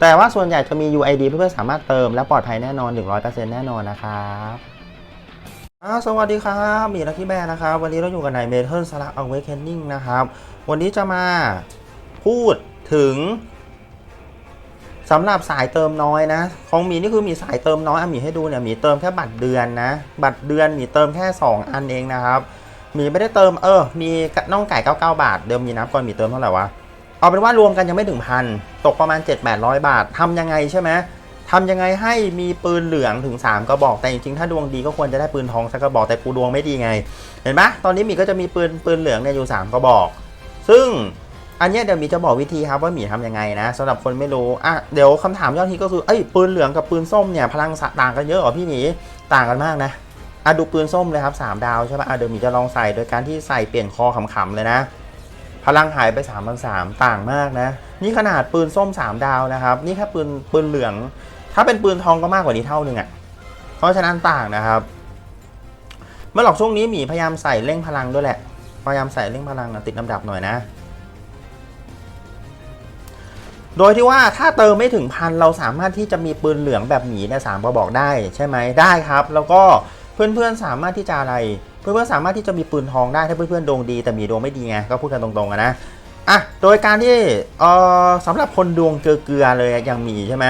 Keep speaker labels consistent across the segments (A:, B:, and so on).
A: แต่ว่าส่วนใหญ่จะมี UID เพื่อนๆสามารถเติมและปลอดภัยแน่นอน 100%แน่นอนนะครับสวัสดีครับมีลักกี้แบร์นะครับ วันนี้เราอยู่กับนายเมทัลสลักเอาเวคเคนนิงนะครับ วันนี้จะมาพูดถึงสำหรับสายเติมน้อยนะ ของหมีนี่คือมีสายเติมน้อยอะหมีให้ดูเนี่ยหมีเติมแค่บัตรเดือนนะ บัตรเดือนหมีเติมแค่ 2 อันเองนะครับหมีไม่ได้เติมเออ มีน่องไก่ 99 บาท เดิมมีนับก่อนหมีเติมเท่าไหร่วะ เอาเป็นว่ารวมกันยังไม่ถึงพันตกประมาณ 7 8 0 0 บาททำยังไงใช่ไหมทำยังไงให้มีปืนเหลืองถึง 3กระบอก แต่จริงๆ ถ้าดวงดีก็ควรจะได้ปืนทองสักกระบอกแต่กูดวงไม่ดีไง เห็นไหมตอนนี้หมีก็จะมีปืนปืนเหลืองเนี่ยอยู่ 3กระบอก ซึ่งอันนี้เดี๋ยวหมีจะบอกวิธีครับว่าหมีทำยังไงนะสำหรับคนไม่รู้อะเดี๋ยวคำถามยอดฮิตก็คือเอ้ยปืนเหลืองกับปืนส้มเนี่ยพลังต่างกันเยอะหรอพี่หมีต่างกันมากนะอะดูปืนส้มเลยครับสามดาวใช่ปะอะเดี๋ยวหมีจะลองใส่โดยการที่ใส่เปลี่ยนคอขำๆเลยนะ พลังหายไป3 0 0 3ต่างมากนะ นี่ขนาดปืนส้ม 3 ดาวนะครับ นี่แค่ปืนปืนเหลือง ถ้าเป็นปืนทองก็มากกว่านี้เท่านึงอะ่ะ เพราะฉะนั้นต่างนะครับ เมื่อหลอกช่วงนี้หมีพยายามใส่เร่งพลังด้วยแหละ พยายามใส่เร่งพลังนะติดลำดับหน่อยนะ โดยที่ว่าถ้าเติมไม่ถึงพันเราสามารถที่จะมีปืนเหลืองแบบหมีเนี่ยสามกระบอกได้ใช่ไหมได้ครับ แล้วก็ เพื่อนๆสามารถที่จะอะไร เพื่อนๆสามารถที่จะมีปืนทองได้ถ้าเพื่อนๆดวงดีแต่มีดวงไม่ดีไงก็พูดกันตรงๆนะอะโดยการที่เอ่อสำหรับคนดวงเกลือเลยย่างมีใช่ไหม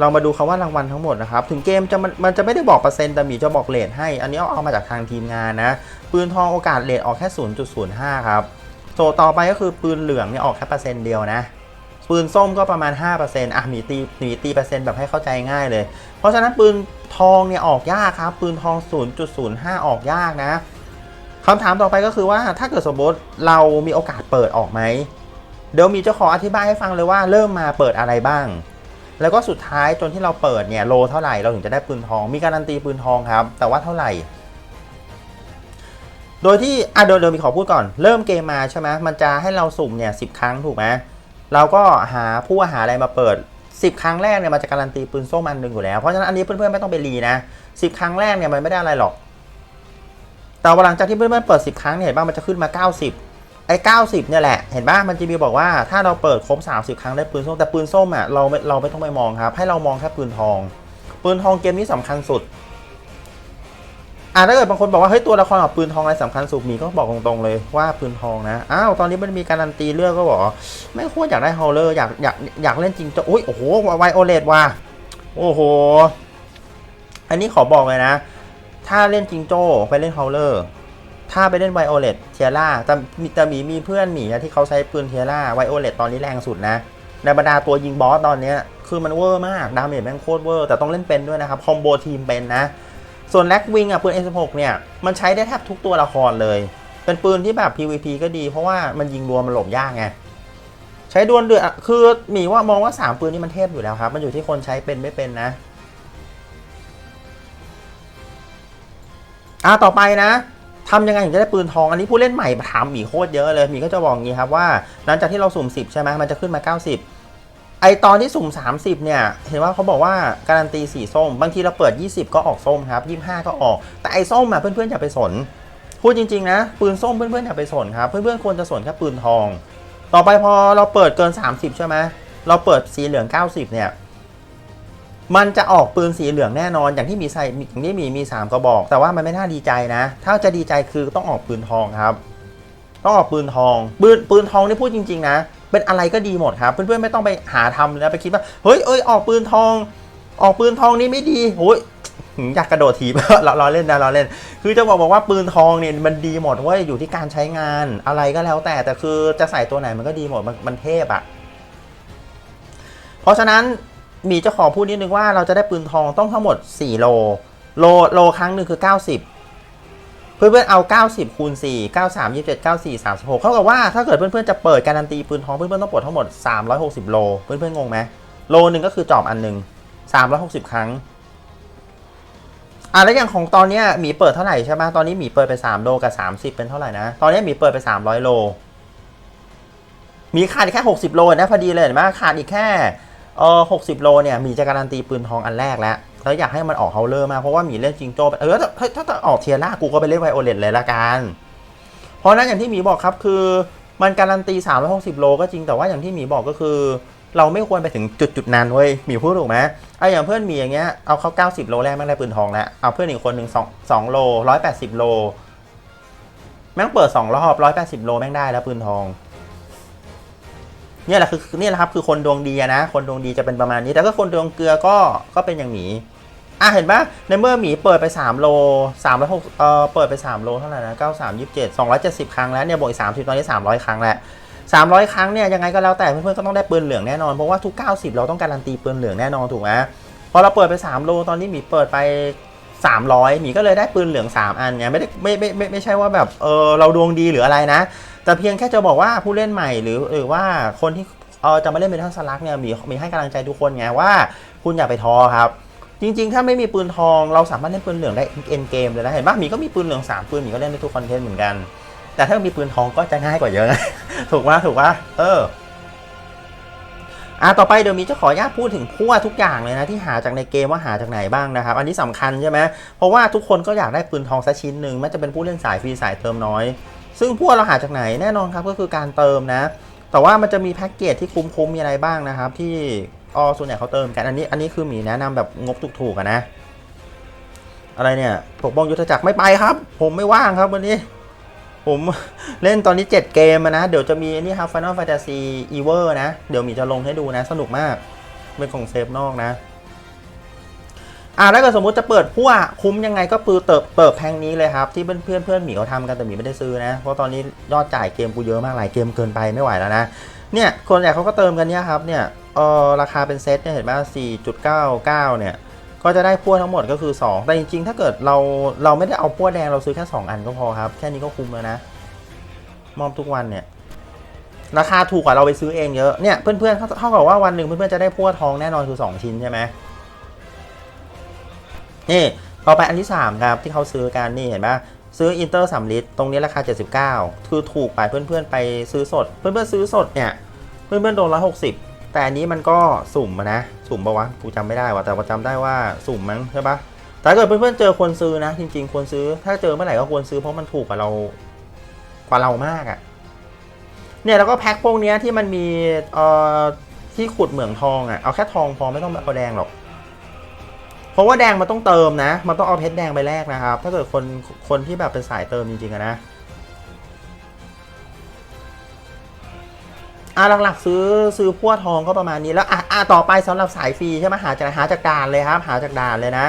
A: เรามาดูคาว่ารางวัลทั้งหมดนะครับ ถึงเกมจะมันมันจะไม่ได้บอกเปอร์เซ็นต์แต่มีจะบอกเลทให้ อันนี้เอาเอามาจากทางทีมงานนะ ปืนทองโอกาสเลทออกแค่ 0.05 ครับโซต่อไปก็คือปืนเหลืองเนี่ยออกแค่เปอร์เซ็นต์เดียวนะ ปืนส้มก็ประมาณ 5%อะมีตีมีตีเปอร์เซ็นต์แบบให้เข้าใจง่ายเลย เพราะฉะนั้นปืนทองเนี่ยออกยากครับ ปืนทอง 0.05 ออกยากนะคำถามต่อไปก็คือว่าถ้าเกิดสมมติเรามีโอกาสเปิดออกไหมเดี๋ยวมีเจะขออธิบายให้ฟังเลยว่าเริ่มมาเปิดอะไรบ้าง แล้วก็สุดท้ายจนที่เราเปิดเนี่ยโลเท่าไหร่เราถึงจะได้ปืนทอง มีการันตีปืนทองครับ แต่ว่าเท่าไหร่ โดยที่อะเดี๋ยวเดี๋ยวมีขอพูดก่อน เริ่มเกมมาใช่ไหมมันจะให้เราสุ่มเนี่ยสิครั้งถูกไหม เราก็หาผู้หาอะไรมาเปิด 10 ครั้งแรกเนี่ยมันจะการันตีปืนส้มอันหนึ่งอยู่แล้ว เพราะฉะนั้นอันนี้เพื่อนๆไม่ต้องไปรีนะ10 ครั้งแรกเนี่ยมันไม่ได้อะไรหรอก แต่ว่าหลังจากที่เพื่อนๆเปิด 10 ครั้งเนี่ยเห็นป่ะมันจะขึ้นมา 90 ไอ้ 90 เนี่ยแหละ เห็นป่ะมันจะมีบอกว่าถ้าเราเปิดครบ 30 ครั้งได้ปืนส้มแต่ปืนส้มอะเราเราไม่ต้องไปมองครับ ให้เรามองแค่ปืนทอง ปืนทองเกมนี้สำคัญสุด อ่าถ้าเกิดบางคนบอกว่าเฮ้ยตัวละครกับปืนทองอะไรสำคัญสุดมีก็บอกตรงๆเลยว่าปืนทองนะอ้าวตอนนี้มันมีการันตีเลือกก็บอกไม่ควรอยากได้ฮอลเลอร์อยากอยากอยากเล่นจริงจะอุ้ยโอ้โหไวโอเลตว่ะโอ้โห อันนี้ขอบอกเลยนะ ถ้าเล่นจิงโจ้ไปเล่นฮอลเลอร์ ถ้าไปเล่นไวโอเลตเทียร่าแต่มีแต่หมีมีเพื่อนหมีนะที่เขาใช้ปืนเทียร่าไวโอเลตตอนนี้แรงสุดนะ ในบรรดาตัวยิงบอสตอนเนี้ยคือมันเวอร์มาก ดาเมจแม่งโคตรเวอร์ แต่ต้องเล่นเป็นด้วยนะครับ คอมโบทีมเป็นนะ ส่วนแล็กวิงอะปืน S16 เนี่ย มันใช้ได้แทบทุกตัวละครเลย เป็นปืนที่แบบ PVP ก็ดีเพราะว่ามันยิงรวมมันหลบยากไง ใช้ดวลเดือดคือหมีว่ามองว่า 3 ปืนนี้มันเทพอยู่แล้วครับ มันอยู่ที่คนใช้เป็นไม่เป็นนะอ่าต่อไปนะทำยังไงถึงจะได้ปืนทอง อันนี้ผู้เล่นใหม่ถามหมีโคตรเยอะเลยหมีก็จะบอกงี้ครับว่า หลังจากที่เราสุ่ม10ใช่ไหมมันจะขึ้นมา 90 ไอตอนที่สุ่ม 30 เนี่ย เห็นว่าเขาบอกว่าการันตีสีส้ม บางทีเราเปิด 20 ก็ออกส้มครับ 25 ก็ออก แต่ไอส้มอะเพื่อนๆอย่าไปสน พูดจริงๆนะ ปืนส้มเพื่อนๆอย่าไปสนครับ เพื่อนๆควรจะสนแค่ปืนทอง ต่อไปพอเราเปิดเกิน 30 ใช่ไหมเราเปิดสีเหลือง 90 เนี่ย มันจะออกปืนสีเหลืองแน่นอน อย่างที่มีใส่อย่างที่มีมี 3กระบอก แต่ว่ามันไม่น่าดีใจนะ ถ้าจะดีใจคือต้องออกปืนทองครับ ต้องออกปืนทอง ปืนปืนทองนี่พูดจริง ๆ นะ เป็นอะไรก็ดีหมดครับ เพื่อนๆไม่ต้องไปหาทำเลยนะไปคิดว่าเฮ้ยเอ้ยออกปืนทอง ออกปืนทองนี่ไม่ดีโอ้ยอยากกระโดดถีบเราเราเล่นนะเราเล่น คือจะบอกบอกว่าปืนทองเนี่ยมันดีหมดเว้ยอยู่ที่การใช้งานอะไรก็แล้วแต่แต่คือจะใส่ตัวไหนมันก็ดีหมดมันมันเทพอะเพราะฉะนั้นมีจะขอพูดนิดนึงว่าเราจะได้ปืนทองต้องทั้งหมด 4 โล โลโลครั้งหนึ่งคือ 90 เพื่อนๆเอา 90 คูณ 4 93 27 94 36 เท่ากับว่าถ้าเกิดเพื่อนๆจะเปิดการันตีปืนทองเพื่อนๆต้องปลดทั้งหมด 360 โล เพื่อนๆงงไหมโลหนึ่งก็คือจอบอันหนึ่ง360 ครั้ง อะแล้วอย่างของตอนนี้หมีเปิดเท่าไหร่ใช่ไหมตอนนี้หมีเปิดไป 3 โลกับ 30 เป็นเท่าไหร่นะ ตอนนี้หมีเปิดไป 300 โล มีขาดอีกแค่ 60 โลนะพอดีเลยเห็นไหมขาดอีกแค่เออ60 โลเนี่ยหมีจะการันตีปืนทองอันแรกแล้ว แล้วอยากให้มันออกเฮาเลอร์มากเพราะว่าหมีเล่นจิงโจ้ไปเออถ้าถ้าออกเทียร่ากูก็ไปเล่นไวโอเลตเลยละกันเพราะนั้นอย่างที่หมีบอกครับคือมันการันตี 360 โลก็จริงแต่ว่าอย่างที่หมีบอกก็คือ เราไม่ควรไปถึงจุดจุดนั้นเว้ยหมีพูดถูกไหมไอ้อย่างเพื่อนหมีอย่างเงี้ยเอาเข้า 90 โลแรกแม่งได้ปืนทองแล้วเอาเพื่อนอีกคนหนึ่ง2 2โล 180 โล แม่งเปิด 2 รอบ 180 โลแม่งได้แล้วปืนทองเนี่ยแหละคือเนี่ยแหละครับคือคนดวงดีนะ คนดวงดีจะเป็นประมาณนี้ แต่ก็คนดวงเกลือก็ก็เป็นอย่างหมี อะเห็นปะในเมื่อหมีเปิดไป 3 โล3 6เอ่อเปิดไป 3 โลเท่าไหร่นะ 93 27 270 ครั้งแล้วเนี่ยบวกอีก30 ตอนนี้ 300 ครั้งแล้ว 300 ครั้งเนี่ยยังไงก็แล้วแต่เพื่อนๆก็ต้องได้ปืนเหลืองแน่นอน เพราะว่าทุก 90 เราต้องการันตีปืนเหลืองแน่นอนถูกไหมพอเราเปิดไป 3 โลตอนนี้หมีเปิดไป 300 หมีก็เลยได้ปืนเหลือง 3 อันเนี่ยไม่ได้ไม่ไม่ไม่ไม่ใช่ว่าแบบเออเราดวงดีหรืออะไรนะ แต่เพียงแค่จะบอกว่าผู้เล่นใหม่หรือหรือว่าคนที่เออจะมาเล่นเป็นทั้งสลักเนี่ยมีมีให้กำลังใจทุกคนไงว่า คุณอย่าไปท้อครับ จริง ๆ ถ้าไม่มีปืนทองเราสามารถเล่นปืนเหลืองได้เอ็นเกมเลยนะ เห็นปะหมีก็มีปืนเหลือง3ปืนหมีก็เล่นได้ทุกคอนเทนต์เหมือนกัน แต่ถ้ามีปืนทองก็จะง่ายกว่าเยอะนะ ถูกว่าถูกว่าเอออะต่อไปเดี๋ยวมีจะขออนุญาตพูดถึงพั่วทุกอย่างเลยนะที่หาจากในเกมว่าหาจากไหนบ้างนะครับ อันนี้สำคัญใช่ไหมเพราะว่าทุกคนก็อยากได้ปืนทองสักชิ้นหนึ่งแม้จะเป็นผู้เล่นสายฟรีสายเติมน้อย ซึ่งพั่วเราหาจากไหนแน่นอนครับก็คือการเติมนะ แต่ว่ามันจะมีแพ็กเกจที่คุ้มๆมีอะไรบ้างนะครับ ที่ ออส่วนใหญ่เขาเติมกันอันนี้อันนี้คือหมีแนะนำแบบงบถูกๆอะนะ อะไรเนี่ยปกป้องยุทธจักรไม่ไปครับ ผมไม่ว่างครับวันนี้ ผมเล่นตอนนี้ 7 เกมนะ เดี๋ยวจะมีอันนี่ครับ Final Fantasy e v e r นะ เดี๋ยวมีจะลงให้ดูนะ สนุกมาก เป็นของเซฟนอกนะอ่าถ้าเกิดสมมุติจะเปิดพั่วคุ้มยังไงก็ปือเติบเปิดแพงนี้เลยครับ ที่เพื่อนเพื่อนเพื่อนหมีเขาทำกันแต่หมีไม่ได้ซื้อนะ เพราะตอนนี้ยอดจ่ายเกมกูเยอะมากหลายเกมเกินไปไม่ไหวแล้วนะเนี่ยคนใหญ่เขาก็เติมกันเนี่ยครับเนี่ย เออราคาเป็นเซตเนี่ยเห็นไหม4.99 เนี่ย ก็จะได้พั่วทั้งหมดก็คือ 2 แต่จริงๆ ถ้าเกิดเราเราไม่ได้เอาพั่วแดงเราซื้อแค่ 2 อันก็พอครับ แค่นี้ก็คุ้มแล้วนะ มอบทุกวันเนี่ย ราคาถูกกว่าเราไปซื้อเองเยอะ เนี่ยเพื่อนๆเขาเท่ากับว่าวันหนึ่งเพื่อนๆจะได้พั่วทองแน่นอนคือ 2 ชิ้นใช่ไหมนี่ต่อไปอันที่ 3 ครับที่เขาซื้อกันนี่เห็นไหมซื้ออินเตอร์สลิตตรงนี้ราคา 79 คือถูกไปเพื่อนๆไปซื้อสด เพื่อนๆซื้อสดเนี่ย เพื่อนๆโดน160 แต่อันนี้มันก็สุ่มอะนะ สุ่มปะวะกูจำไม่ได้ว่ะแต่ว่าจำได้ว่าสุ่มมั้งใช่ปะแต่ถ้าเกิดเพื่อนๆเจอคนซื้อนะ จริง ๆ ควรซื้อ ถ้าเจอเมื่อไหร่ก็ควรซื้อเพราะมันถูกกว่าเรากว่าเรามากอะ่ะ เนี่ยแล้วก็แพ็คพวกเนี้ยที่มันมีเอ่อที่ขุดเหมืองทองอะ่ะเอาแค่ทองพอไม่ต้องเอาแดงหรอกเพราะว่าแดงมันต้องเติมนะ มันต้องเอาเพชรแดงไปแลกนะครับ ถ้าเกิดคนคนที่แบบเป็นสายเติมจริงๆนะ อะหลักๆซื้อซื้อพั่วทองก็ประมาณนี้แล้วอะอะต่อไปสำหรับสายฟรีใช่ไหมหาจากหาจากด่านเลยครับ หาจากด่านเลยนะ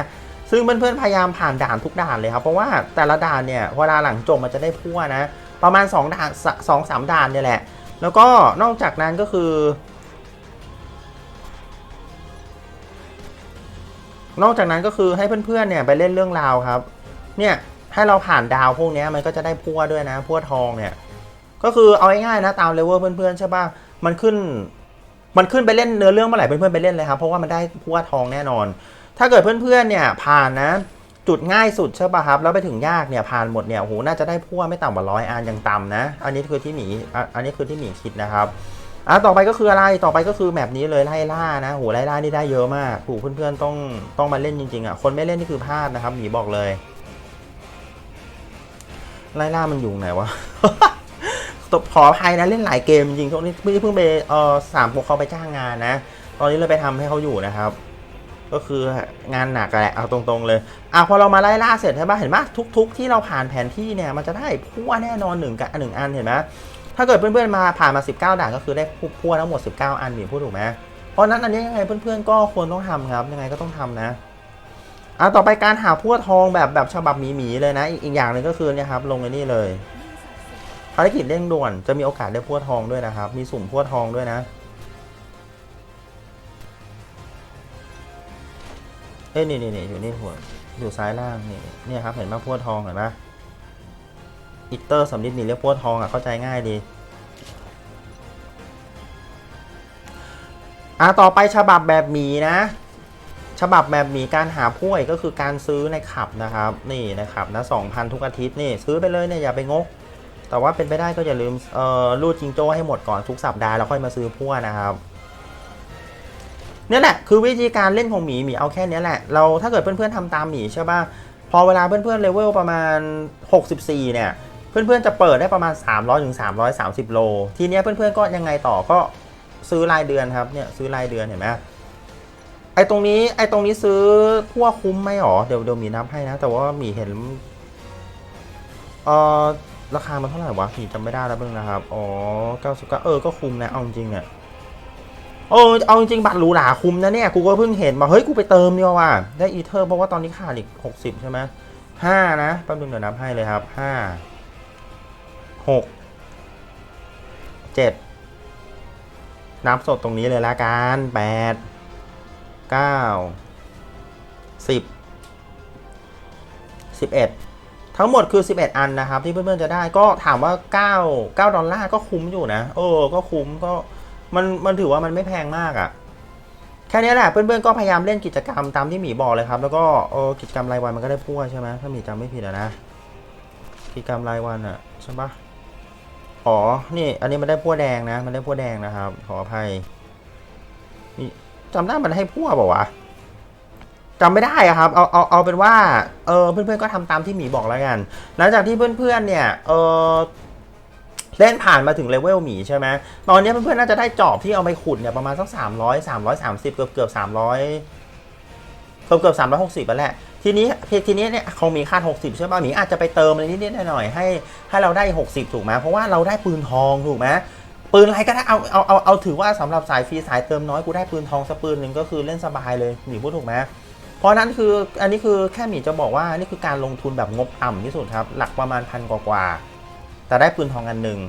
A: ซึ่งเพื่อนๆพยายามผ่านด่านทุกด่านเลยครับ เพราะว่าแต่ละด่านเนี่ยเวลาหลังจบมันจะได้พั่วนะ ประมาณ2ด่านสองสามด่านเนี่ยแหละ แล้วก็นอกจากนั้นก็คือ นอกจากนั้นก็คือให้เพื่อนๆเนี่ยไปเล่นเรื่องราวครับ เนี่ยให้เราผ่านดาวพวกนี้มันก็จะได้พั่วด้วยนะพั่วทองเนี่ย ก็คือเอาง่ายๆนะตามเลเวลเพื่อนๆใช่ป่ะมันขึ้น มันขึ้นไปเล่นเนื้อเรื่องเมื่อไหร่เพื่อนๆไปเล่นเลยครับเพราะว่ามันได้พั่วทองแน่นอน ถ้าเกิดเพื่อนๆเนี่ยผ่านนะ จุดง่ายสุดใช่ป่ะครับแล้วไปถึงยากเนี่ยผ่านหมดเนี่ยโหน่าจะได้พั่วไม่ต่ำกว่าร้อยอันยังต่ำนะ อันนี้คือที่หมีอันนี้คือที่หมีคิดนะครับอะต่อไปก็คืออะไรต่อไปก็คือแมปนี้เลยไล่ล่านะโหไล่ล่านี่ได้เยอะมากถูกเพื่อนๆต้องต้องมาเล่นจริงๆอะคนไม่เล่นนี่คือพลาดนะครับหมีบอกเลยไล่ล่ามันอยู่ไหนวะ ตบขออภัยนะเล่นหลายเกมจริงช่วงนี้เพิ่งไปเออสามพวกเขาไปจ้างงานนะ ตอนนี้เลยไปทำให้เขาอยู่นะครับ ก็คืองานหนักแหละเอาตรงๆเลยอะพอเรามาไล่ล่าเสร็จใช่ปะเห็นปะทุก ๆ ที่เราผ่านแผนที่เนี่ยมันจะได้พั่วแน่นอนหนึ่งกับหนึ่งอันเห็นไหมถ้าเกิดเพื่อนๆมาผ่านมา 19 ด่านก็คือได้พั่วทั้งหมด 19 อันหมีพูดถูกไหมเพราะนั้นอันนี้ยังไงเพื่อนๆก็ควรต้องทำครับยังไงก็ต้องทำนะอะต่อไปการหาพั่วทองแบบแบบฉบับหมีๆเลยนะ อีกอีกอย่างหนึ่งก็คือเนี่ยครับลงในนี่เลย ภารกิจเร่งด่วนจะมีโอกาสได้พั่วทองด้วยนะครับ มีสุ่มพั่วทองด้วยนะเอ้ยนี่นี่นี่อยู่นี่หัวอยู่ซ้ายล่างนี่เนี่ยครับเห็นไหมพั่วทองเห็นไหมอิตเตอร์สำลิดนี่เรียกพั่วทองอะเข้าใจง่ายดีอะต่อไปฉบับแบบหมีนะฉฉบับแบบหมีการหาพ่วยก็คือการซื้อในขับนะครับ นี่นะครับนะสองพันทุกอาทิตย์นี่ซื้อไปเลยเนี่ยอย่าไปงก แต่ว่าเป็นไปได้ก็อย่าลืมเอ่อรูดจิงโจ้ให้หมดก่อนทุกสัปดาห์แล้วค่อยมาซื้อพั่วนะครับเนี่ยแหละคือวิธีการเล่นของหมีหมีเอาแค่นี้แหละ เราถ้าเกิดเพื่อนๆทำตามหมีใช่ป่ะพอเวลาเพื่อนๆเลเวลประมาณ 64 เนี่ย เพื่อนๆจะเปิดได้ประมาณ 300ถึง330 โล ทีเนี้ยเพื่อนๆก็ยังไงต่อก็ซื้อรายเดือนครับเนี่ยซื้อรายเดือนเห็นไหมไอ้ตรงนี้ไอ้ตรงนี้ซื้อทั่วคุ้มไหมหรอเดี๋ยวเดี๋ยวมีนับให้นะ แต่ว่าหมีเห็นเอ่อ ราคามันเท่าไหร่วะหมีจำไม่ได้แล้วเพิ่งนะครับ อ๋อ99เออ ก็คุ้มนะ เอาจริงๆเนี่ยโอ้เอาจริงบัตรหรูหราคุ้มนะเนี่ย กูก็เพิ่งเห็นมา เฮ้ย กูไปเติมเนี่ยว่ะ ได้อีเทอร์เพราะว่าตอนนี้ขาดอีก60ใช่ไหมห้านะแป๊บนึงเดี๋ยวนับให้เลยครับห้าหกเจ็ดนับสดตรงนี้เลยละกันแปดเก้าสิบสิบเอ็ด ทั้งหมดคือ 11 อันนะครับที่เพื่อนๆจะได้ก็ถามว่า 9 9 ดอลลาร์ก็คุ้มอยู่นะเออก็คุ้มก็มันมันถือว่ามันไม่แพงมากอะ่ะแค่นี้แหละเพื่อนๆก็พยายามเล่นกิจกรรมตามที่หมีบอกเลยครับ แล้วก็เออกิจกรรมรายวันมันก็ได้พั่วใช่ไหมถ้าหมีจำไม่ผิดะนะกิจกรรมรายวันอะใช่ปะอ๋อนี่อันนี้มันได้พั่วแดงนะ มันได้พั่วแดงนะครับ ขออภัยนี่จำได้มันให้พั่วเปล่าวะ จำไม่ได้อะครับเอาเอาเอาเป็นว่าเออเพื่อนๆก็ทำตามที่หมีบอกแล้วกัน หลังจากที่เพื่อนๆเนี่ยเออเล่นผ่านมาถึงเลเวลหมีใช่ไหมตอนนี้เพื่อนๆน่าจะได้จอบที่เอาไปขุดเนี่ยประมาณสักสามร้อยสามร้อยสามสิบเกือบเกือบสามร้อยเกือบเกือบสามร้อยหกสิบแล้วแหละทีนี้ทีนี้เนี่ยเขามีค่าหกสิบใช่ป่ะหมีอาจจะไปเติมอะไรนิดๆหน่อยๆให้ให้เราได้หกสิบถูกไหมเพราะว่าเราได้ปืนทองถูกไหมปืนอะไรก็ได้เอาเอาเอาเอาถือว่าสำหรับสายฟรีสายเติมน้อยกูได้ปืนทองสักปืนหนึ่งก็คือเล่นสบายเลยหมีพูดถูกไหม เพราะนั้นคืออันนี้คือแค่หมีจะบอกว่านี่คือการลงทุนแบบงบต่ำที่สุดครับ หลักประมาณพันกว่าแต่ได้ปืนทองอันหนึ่ง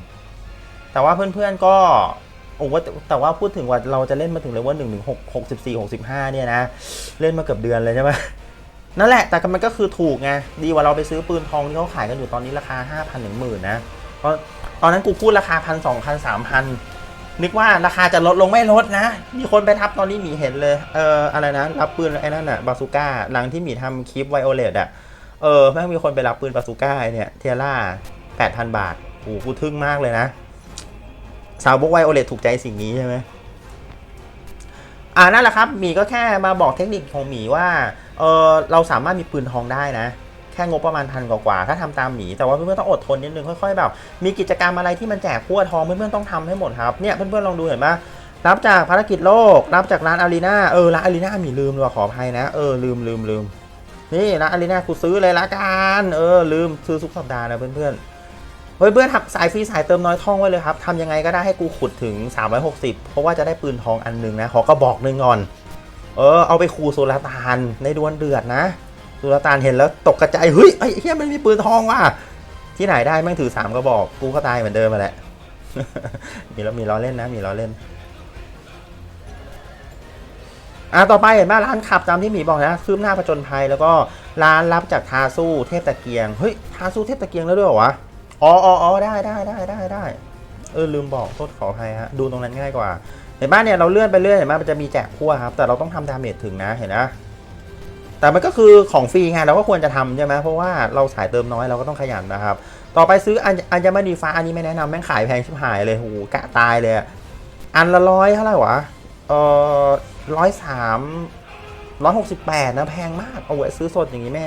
A: แต่ว่าเพื่อนๆก็โอ้ว่าแต่ว่าพูดถึงว่าเราจะเล่นมาถึงเลยว่าหนึ่งถึงหกหกสิบสี่หกสิบห้าเนี่ยนะ เล่นมาเกือบเดือนเลยใช่ไหมนั่นแหละ แต่มันก็คือถูกไง ดีกว่าเราไปซื้อปืนทองที่เขาขายกันอยู่ตอนนี้ราคาห้าพันถึงหมื่นนะ เพราะตอนนั้นกูพูดราคาพันสองพันสามพัน นึกว่าราคาจะลดลงไม่ลดนะ มีคนไปทับตอนนี้หมีเห็นเลย เอออะไรนะ รับปืนไอ้นั่นอะบาซูก้า หลังที่หมีทำคลิปไวโอเลตอะเออแม่งมีคนไปรับปืนบาซูก้าไอเนี่ยเทียร่าแปดพันบาทโอ้กูทึ่งมากเลยนะ สาวบกไวโอเลตถูกใจสิ่งนี้ใช่ไหมอ่านั่นแหละครับหมีก็แค่มาบอกเทคนิคของหมีว่า เออเราสามารถมีปืนทองได้นะ ค่งบประมาณพันกว่าๆถ้าทำตามหมีแต่ว่าเพื่อนๆต้องอดทนนิดนึงค่อยๆแบบมีกิจกรรมอะไรที่มันแจกพั่วทองเพื่อนๆต้องทำให้หมดครับเนี่ยเพื่อนๆลองดูเห็นไหมรับจากภารกิจโลก รับจากร้านอารีนาเออร้านอารีนามีลืมเลยว่ะขออภัยนะเออลืมลืมลืมนี่ร้านอารีนากูซื้อเลยละกันเออลืมซื้อทุกสัปดาห์นะเพื่อนๆเฮ้ยเพื่อนทับสายฟรีสายเติมน้อยท่องไว้เลยครับทำยังไงก็ได้ให้กูขุดถึง 360 เพราะว่าจะได้ปืนทองอันหนึ่งนะ ขอกระบอกหนึ่งก่อน เออ เอาไปคูโซลาตานในดวลเดือดนะ สุลต่านเห็นแล้วตกกระจายเฮ้ยไอ้เฮียมันมีปืนทองว่ะที่ไหนได้แม่งถือสามกระบอกกูก็ตายเหมือนเดิมมาแหละมีแล้อมีล้อเล่นนะมีล้อเล่นอะต่อไปเห็นไหมร้านขับตามที่หมีบอกนะคืบหน้าผจญภัยแล้วก็ร้านรับจากทาสู้เทพตะเกียงเฮ้ยทาสู้เทพตะเกียงแล้วด้วยเหรอวะอ๋ออ๋ออ๋อได้ได้ได้ได้ได้เออลืมบอกโทษขออภัยฮะดูตรงนั้นง่ายกว่าเห็นไหมเนี่ยเราเลื่อนไปเรื่อยเห็นไหมมันจะมีแจกพั่วครับแต่เราต้องทำดาเมจถึงนะเห็นนะ แต่มันก็คือของฟรีไงเราก็ควรจะทำใช่ไหมเพราะว่าเราสายเติมน้อยเราก็ต้องขยันนะครับ ต่อไปซื้ออัญอัญมณีฟ้าอันนี้ไม่แนะนำแม่งขายแพงชิบหายเลยโหกะตายเลย อันละร้อยเท่าไหร่วะเออร้อยสามร้อยหกสิบแปดนะแพงมากเอาไว้ซื้อสดอย่างนี้แม่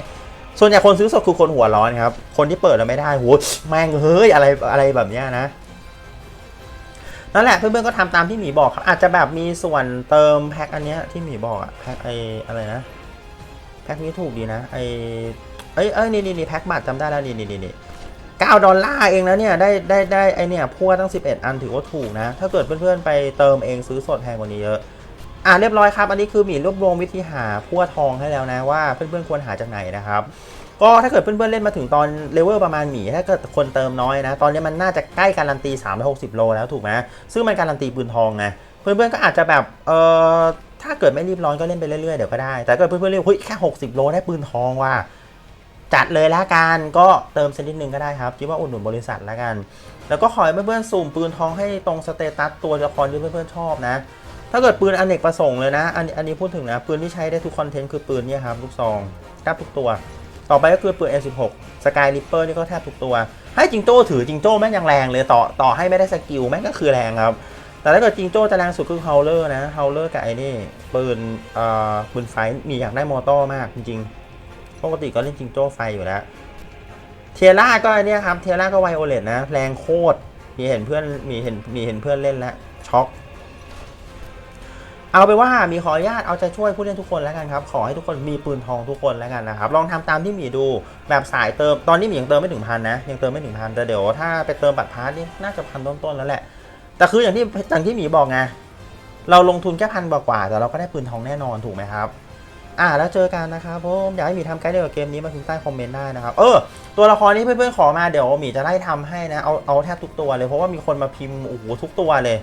A: ส่วนใหญ่คนซื้อสดคือคนหัวร้อนครับ คนที่เปิดแล้วไม่ได้โหแม่งเฮ้ยอะไรอะไรแบบเนี้ยนะนั่นแหละเพื่อนๆก็ทำตามที่หมีบอกครับอาจจะแบบมีส่วนเติมแพ็คอันเนี้ยที่หมีบอกอะแพ็คไออะไรนะ แพ็คนี้ถูกดีนะไอเอ้ยเอ้ยนี่นี่นี่แพ็คบัตรจำได้แล้วนี่นี่นี่เก้าดอลลาร์เองนะเนี่ยได้ได้ได้ไอเนี่ยพั่วตั้ง 11 อันถือว่าถูกนะ ถ้าเกิดเพื่อนๆไปเติมเองซื้อสดแพงกว่านี้เยอะอะเรียบร้อยครับ อันนี้คือหมีรวบรวมวิธีหาพั่วทองให้แล้วนะว่าเพื่อนๆควรหาจากไหนนะครับ ก็ถ้าเกิดเพื่อนๆเล่นมาถึงตอนเลเวลประมาณหมี ถ้าเกิดคนเติมน้อยนะ ตอนนี้มันน่าจะใกล้การันตี360โลแล้วถูกไหมซึ่งมันการันตีปืนทองไงเพื่อนๆก็อาจจะแบบเออ ถ้าเกิดไม่รีบร้อนก็เล่นไปเรื่อยๆเดี๋ยวก็ได้ แต่เกิดเพื่อนๆเรียกเฮ้ยแค่60 โลได้ปืนทองว่ะจัดเลยละกันก็เติมสักนิดนึงก็ได้ครับคิดว่าอุดหนุนบริษัทละกัน แล้วก็ขอให้เพื่อนๆสุ่มปืนทองให้ตรงสเตตัสตัวละครที่เพื่อนๆชอบนะ ถ้าเกิดปืนอเนกประสงค์เลยนะอันอันนี้พูดถึงนะ ปืนที่ใช้ได้ทุกคอนเทนต์คือปืนเนี่ยครับลูกซองแทบทุกตัว ต่อไปก็คือปืน M16 Sky Reaper นี่ก็แทบทุกตัว ให้จิงโจ้ถือจิงโจ้แม่งยังแรงเลยต่อต่อให้ไม่ได้สกิลแม่งก็คือแรงครับ แต่ถ้าเกิดจริงโจ้จะแรงสุดคือ Howler นะ Howler กับไอ้นี่ปืนเอ่อปืนไฟมีอยากได้มอเตอร์มากจริงๆปกติก็เล่นจริงโจ้ไฟอยู่แล้ว เทียร่าก็อันเนี้ยครับเทียร่าก็ไวโอเลตนะ แรงโคตรมีเห็นเพื่อนมีเห็นมีเห็นเพื่อนเล่นแล้วช็อกเอาไปว่ามีขออนุญาตเอาใจช่วยผู้เล่นทุกคนแล้วกันครับ ขอให้ทุกคนมีปืนทองทุกคนแล้วกันนะครับ ลองทำตามที่หมีดูแบบสายเติมตอนนี้หมียังเติมไม่ถึงพันนะยังเติมไม่ถึงพันแต่เดี๋ยวถ้าไปเติมบัตรพาร์ทนี่น่าจะพันต้นๆแล้วแหละ แต่คืออย่างที่อย่างที่หมีบอกไงเราลงทุนแค่พันกว่าแต่เราก็ได้ปืนทองแน่นอนถูกไหมครับ อ่าแล้วเจอกันนะครับผมอยากให้หมีทำไกด์เดียวกับเกมนี้มาทิ้งใต้คอมเมนต์ได้นะครับเออตัวละครนี้เพื่อนๆขอมาเดี๋ยวหมีจะไล่ทำให้นะเอาเอาแทบทุกตัวเลยเพราะว่ามีคนมาพิมพ์โอ้โหทุกตัวเลย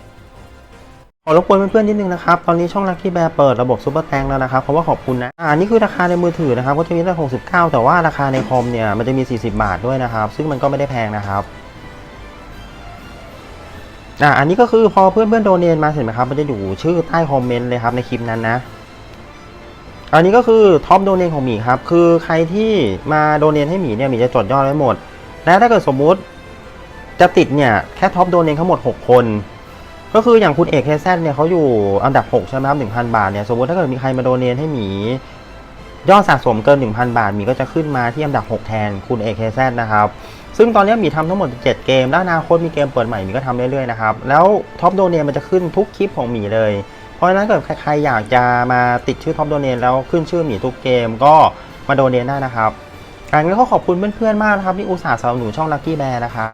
A: ขอรบกวนเพื่อนๆนิดนึงนะครับ ตอนนี้ช่อง Lucky Bear เปิดระบบซูเปอร์แตงแล้วนะครับ เพราะว่าขอบคุณนะ อ่า นี่คือราคาในมือถือนะครับ ก็จะมีตั้ง69 แต่ว่าราคาในคอมเนี่ย มันจะมี 40 บาทด้วยนะครับ ซึ่งมันก็ไม่ได้แพงนะครับ อ่าอันนี้ก็คือพอเพื่อนๆโดเนนมาเสร็จไหมครับ มันจะอยู่ชื่อใต้คอมเมนต์เลยครับในคลิปนั้นนะ อันนี้ก็คือท็อปโดเนนของหมีครับ คือใครที่มาโดเนนให้หมีเนี่ยหมีจะจดยอดไว้หมด และถ้าเกิดสมมุติจะติดเนี่ยแค่ท็อปโดเนนทั้งหมด 6 คน ก็คืออย่างคุณเอกเคแซเนี่ยเขาอยู่อันดับ 6 ใช่ไหมครับ1,000บาทเนี่ยสมมติถ้าเกิดมีใครมาโดเนนให้หมียอดสะสมเกิน 1,000 บาทหมีก็จะขึ้นมาที่อันดับ 6 แทนคุณเอกเคแซนะครับ ซึ่งตอนนี้หมีทำทั้งหมด 7 เกม แล้วอนาคตมีเกมเปิดใหม่หมีก็ทำเรื่อยๆนะครับ แล้วท็อปโดเนนมันจะขึ้นทุกคลิปของหมีเลย เพราะฉะนั้นเกิดใครอยากจะมาติดชื่อท็อปโดเนนแล้วขึ้นชื่อหมีทุกเกมก็มาโดเนนได้นะครับอันนี้ก็ขอบคุณเพื่อนๆมากนะครับที่อุตส่าห์สนับสนุนช่อง Lucky Bear นะครับ